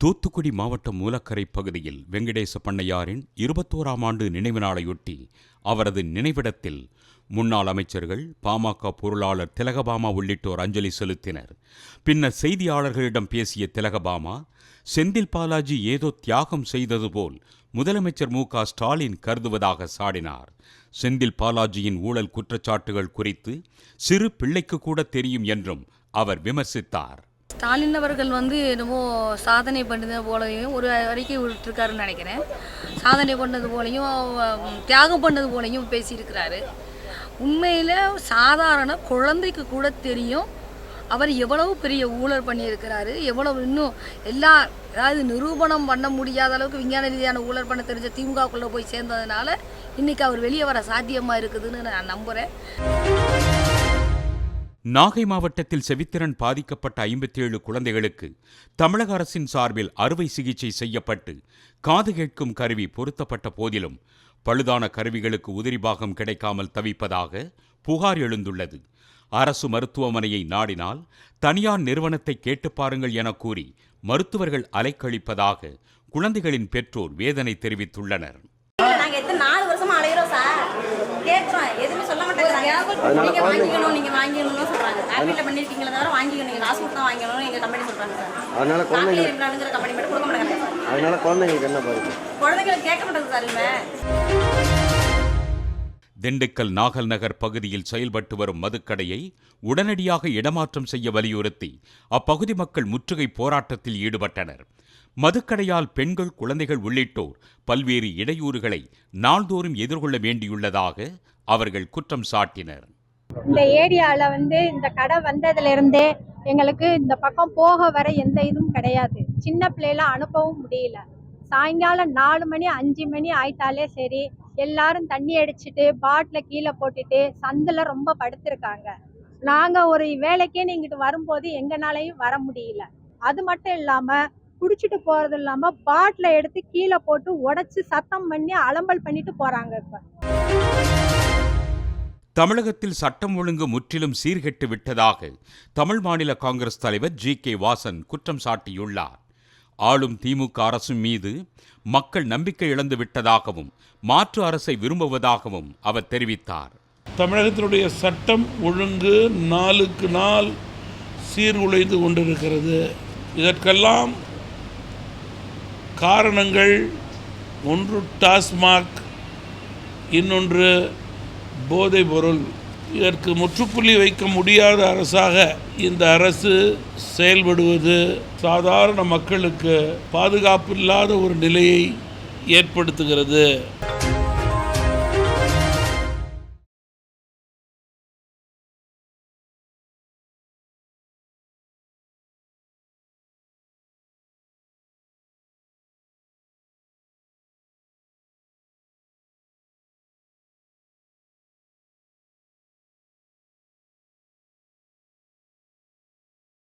தூத்துக்குடி மாவட்டம் மூலக்கரை பகுதியில் வெங்கடேச பண்ணையாரின் இருபத்தோராம் ஆண்டு நினைவு நாளையொட்டி அவரது நினைவிடத்தில் முன்னாள் அமைச்சர்கள் பாமக பொருளாளர் திலகபாமா உள்ளிட்டோர் அஞ்சலி செலுத்தினர். பின்னர் செய்தியாளர்களிடம் பேசிய திலகபாமா செந்தில் பாலாஜி ஏதோ தியாகம் செய்தது போல் முதலமைச்சர் மு க ஸ்டாலின் கருதுவதாக சாடினார். செந்தில் பாலாஜியின் ஊழல் குற்றச்சாட்டுகள் குறித்து சிறு பிள்ளைக்கு கூட தெரியும் என்றும் அவர் விமர்சித்தார். ஸ்டாலின் அவர்கள் வந்து என்னமோ சாதனை பண்ணது போலையும் ஒரு அறிக்கை விட்டுருக்காருன்னு நினைக்கிறேன். சாதனை பண்ணது போலையும் தியாகம் பண்ணது போலையும் பேசியிருக்கிறாரு. உண்மையில் சாதாரண குழந்தைக்கு கூட தெரியும். அவர் எவ்வளவு பெரிய ஊழல் பண்ணியிருக்கிறாரு. எவ்வளவு இன்னும் எல்லா அதாவது நிரூபணம் பண்ண முடியாத அளவுக்கு விஞ்ஞான ரீதியான ஊழல் பண்ண தெரிஞ்ச திமுகக்குள்ளே போய் சேர்ந்ததுனால இன்றைக்கி அவர் வெளியே வர சாத்தியமாக இருக்குதுன்னு நான் நம்புகிறேன் நாகை மாவட்டத்தில் செவித்திறன் பாதிக்கப்பட்ட ஐம்பத்தேழு குழந்தைகளுக்கு தமிழக அரசின் சார்பில் அறுவை சிகிச்சை செய்யப்பட்டு காது கேட்கும் கருவி பொருத்தப்பட்ட போதிலும் பழுதான கருவிகளுக்கு உதிரி பாகம் கிடைக்காமல் தவிப்பதாக புகார் எழுந்துள்ளது. அரசு மருத்துவமனையை நாடினால் தனியார் நிறுவனத்தை கேட்டுப் பாருங்கள் என கூறி மருத்துவர்கள் அலைக்கழிப்பதாக குழந்தைகளின் பெற்றோர் வேதனை தெரிவித்துள்ளனர். எத்தனை நாலு வருஷமா அலைகிறோம் சார். கேட்கிறோம் எதுவுமே சொல்ல மாட்டேங்கிறாங்க நீங்க வாங்கிக்கணும் நீங்க வாங்கிக்கணும்னு சொல்றாங்க. காப்பீட்ல பண்ணிருக்கீங்களா தவிர வாங்கிக்கணும். நீங்க காசு கொடுத்தா வாங்கிக்கணும் எங்க கம்பெனி சொல்றாங்க சார். அதனால குழந்தைங்க காப்பீடு இம்ப்ளான்ங்கிற கம்பெனி மட்டும் கொடுக்க மாட்டாங்க சார். அதனால குழந்தைங்களுக்கு என்ன பாதிப்பு? குழந்தைங்களுக்கு கேட்க மாட்டேங்குது சார் இனிமே. திண்டுக்கல் நாகல் நகர் பகுதியில் செயல்பட்டு வரும் மதுக்கடையை உடனடியாக இடமாற்றம் செய்ய வலியுறுத்தி அப்பகுதி மக்கள் முற்றுகை போராட்டத்தில் ஈடுபட்டனர். மதுக்கடையால் பெண்கள் குழந்தைகள் உள்ளிட்டோர் பல்வேறு இடையூறுகளை நாள்தோறும் எதிர்கொள்ள வேண்டியுள்ளதாக அவர்கள் குற்றம் சாட்டினர். இந்த ஏரியாவில் வந்து இந்த கடை வந்ததுலேருந்தே எங்களுக்கு இந்த பக்கம் போக வர எந்த இதுவும் கிடையாது. சின்ன பிள்ளைல அனுப்பவும் முடியல. சாயங்காலம் நாலு மணி அஞ்சு மணி ஆயிட்டாலே சரி எல்லாரும் தண்ணி அடிச்சுட்டு பாட்டில் கீழே போட்டுட்டு சந்தில் ரொம்ப படுத்திருக்காங்க. நாங்கள் ஒரு வேலைக்கே இங்கிட்டு வரும்போது எங்களாலையும் வர முடியல. அது மட்டும் இல்லாமல் குடிச்சிட்டு போகிறது இல்லாமல் பாட்டில் எடுத்து கீழே போட்டு உடைச்சி சத்தம் பண்ணி அலம்பல் பண்ணிட்டு போகிறாங்க இப்போ. தமிழகத்தில் சட்டம் ஒழுங்கு முற்றிலும் சீர்கெட்டு விட்டதாக தமிழ் மாநில காங்கிரஸ் தலைவர் ஜி கே வாசன் குற்றம் சாட்டியுள்ளார். ஆளும் திமுக அரசு மீது மக்கள் நம்பிக்கை இழந்து விட்டதாகவும் மாற்று அரசை விரும்புவதாகவும் அவர் தெரிவித்தார். தமிழகத்தினுடைய சட்டம் ஒழுங்கு நாளுக்கு நாள் சீர்குலைந்து கொண்டிருக்கிறது. இதற்கெல்லாம் காரணங்கள் ஒன்று டாஸ்மாக் இன்னொன்று போதைப் பொருள். இதற்கு முற்றுப்புள்ளி வைக்க முடியாத அரசாக இந்த அரசு செயல்படுவது சாதாரண மக்களுக்கு பாதுகாப்பு இல்லாத ஒரு நிலையை ஏற்படுத்துகிறது.